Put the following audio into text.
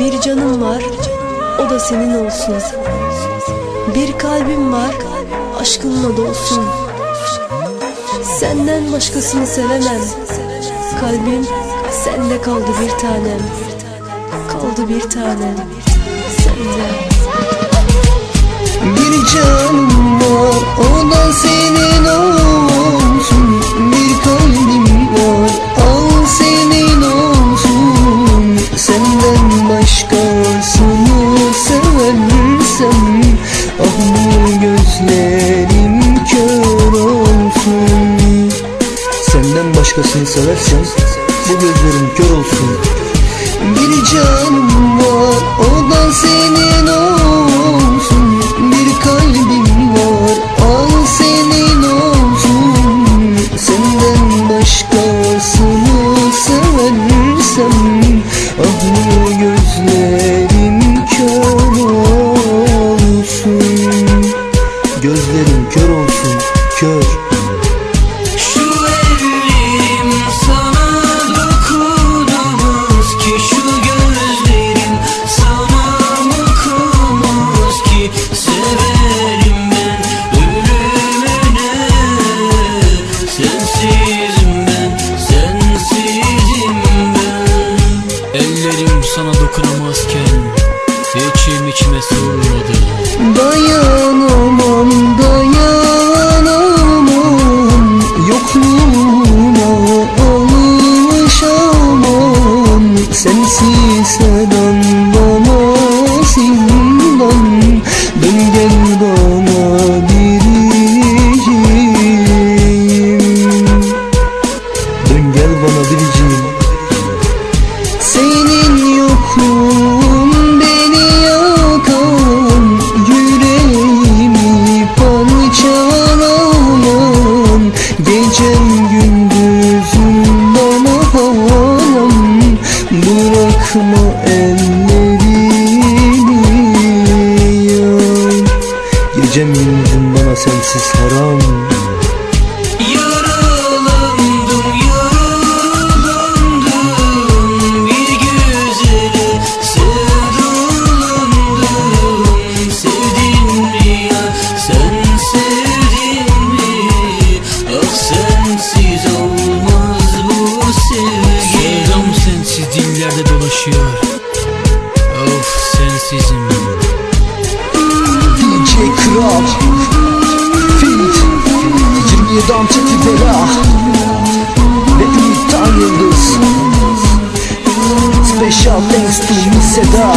Bir canım var, o da senin olsun. Bir kalbim var, aşkınla dolsun. Senden başkasını sevemem. Kalbim sende kaldı bir tanem. Kaldı bir tanem. Sende. Bir canım var o da senin gözlerim kör olsun. Senden başkasını seversem bu gözlerim kör olsun. Bir canım var o da senin olsun. Bir kalbim var al senin olsun. Senden başkasını seversem Ah bu gözlerim Ellerim sana dokunamazken İçim içime sığmadı. Dayanamam dayanamam. Yokluğuna alışamam? Sensiz sedan aklımı eline dolaşıyor Of sensizim DJ Kral. Feat 27 Antepli Bela. Ve Ümit Tan Yıldız. Special thanks to Miss Seda